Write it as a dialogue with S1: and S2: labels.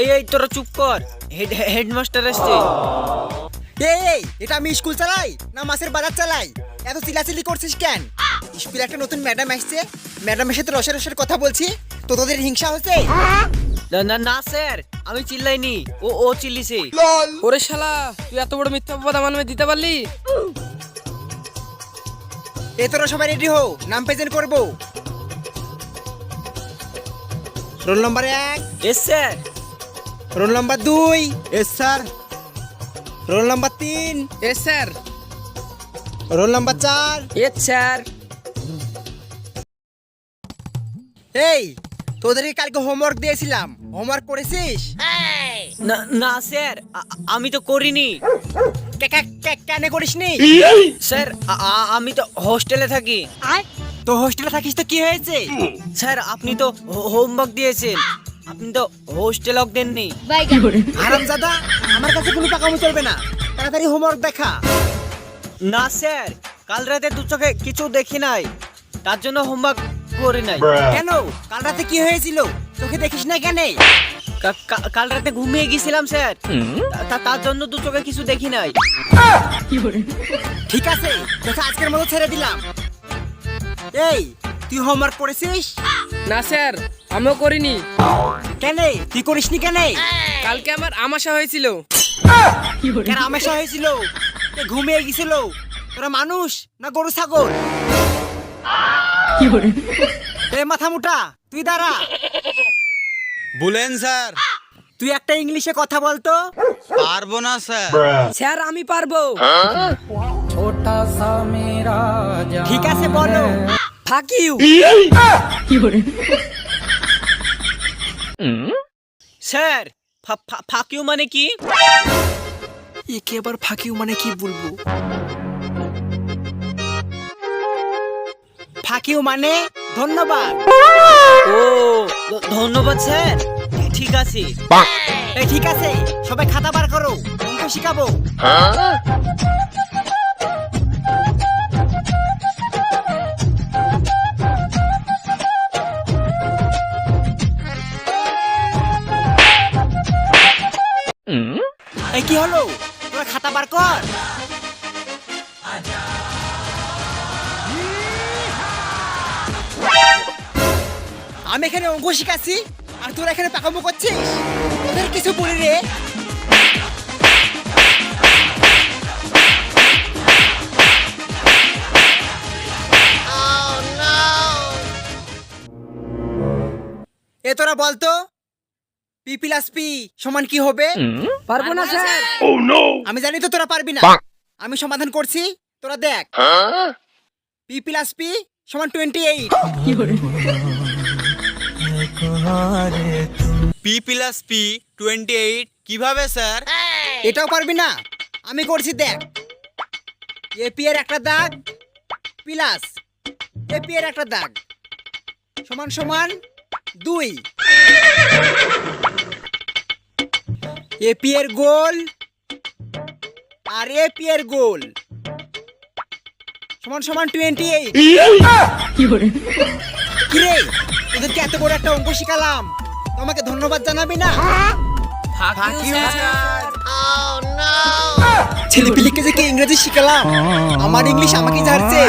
S1: এই এই তোরা চুপ কর। হেড হেডমাস্টার আসছে।
S2: এই এই এটা আমি স্কুল চালাই না মাসের বাজার চালাই? এত চিলাচিলি করছিস কেন? স্কুলে একটা নতুন ম্যাডাম আসছে। ম্যাডামের সাথে রসের রসের কথা বলছি। তো তোদের হিংসা হচ্ছে?
S1: না না না স্যার আমি চিল্লাইনি। ও ও চিল্লিছে।
S3: ওরে শালা তুই এত বড় মিথ্যা বাবা আমার নামে দিতে পারলি?
S2: এ তোরা সবাই রেডি হও নাম প্রেজেন্ট করব। রোল নম্বর এক।
S1: এস স্যার
S2: রোল নম্বর দুই এস স্যার রোল নম্বর তিন
S3: এ স্যার
S2: রোল নম্বর চার
S3: এ স্যার
S2: এই তোদেরকে কালকে হোমওয়ার্ক দিয়েছিলাম। হোমওয়ার্ক করেছিস?
S1: না না স্যার আমি তো করিনি।
S2: কে- কে- কে- কেন করিসনি?
S1: স্যার আমি তো হোস্টেলে থাকি।
S2: তো হোস্টেলে থাকিস তো কি হয়েছে?
S1: স্যার আপনি তো হোমওয়ার্ক দিয়েছেন। আপনি তো হোস্টেল লক দেননি।
S2: হারামজাদা আমার কাছে কোনো টাকামো চলবে না। তাড়াতাড়ি হোমওয়ার্ক দেখা।
S1: না স্যার কাল রাতে দু চোখে কিছু দেখি নাই। তার জন্য হোমওয়ার্ক করি নাই।
S2: কেন? কাল রাতে কি হয়েছিল? তোকে দেখিস না কেন?
S1: কাল রাতে ঘুমিয়ে গেছিলাম স্যার। তার জন্য দু চোখে কিছু দেখি নাই।
S2: ঠিক আছে তোকে আজকের মতো ছেড়ে দিলাম। এই তুই হোমওয়ার্ক করেছিস?
S3: না স্যার আমিও করিনি।
S2: কেন? তুই করিসনি কেন?
S3: কালকে আমার আমাশা হয়েছিল।
S2: কেন আমেশা হয়েছিল? ঘুমিয়ে গেছিল? তোরা মানুষ না গরু ছাগল? এ মাথা মুটা তুই দাঁড়া।
S4: বলেন স্যার।
S2: তুই একটা ইংলিশে কথা বলতো?
S4: পারব না স্যার।
S3: স্যার আমি পারব।
S2: ঠিক আছে বলো।
S3: ফাক ইউ
S1: স্যার ফাকিউ মানে কি?
S2: একে আবার ফাঁকিও মানে কি বলব? ফাঁকিও মানে ধন্যবাদ।
S1: ও ধন্যবাদ স্যার ঠিক আছে।
S2: এই ঠিক আছে। সবাই খাতা বার করো। অঙ্ক শিখাবো। এই কি হলো? তোরা খাতা বার কর। আমি এখানে অঙ্ক শিখাচ্ছি, আর তোরা এখানে পাকামো করছিস? তোদের কিছু বলি রে। এ, তোরা বলতো পি প্লাস পি সমান কি হবে?
S3: পারব না স্যার।
S2: আমি জানি তো তোরা পারবি না। আমি সমাধান করছি তোরা দেখ। পি প্লাস পি সমান twenty eight
S4: P plus P twenty eight কীভাবে স্যার?
S2: এটাও পারবি না। আমি করছি দেখ। এপি এর একটা দাগ প্লাস এপি এর একটা দাগ। সমান সমান দুই। এপি এর গোল। আর এপি এর গোল। সমান সমান টোয়েন্টি এইট কিরে তোদেরকে এত বড় একটা অঙ্ক শিখালাম। তোমাকে ধন্যবাদ জানাবি না? ছেলে পিলিকে যে কি ইংরেজি শিখালাম? আমার ইংলিশ আমাকে ঝাড়ছে।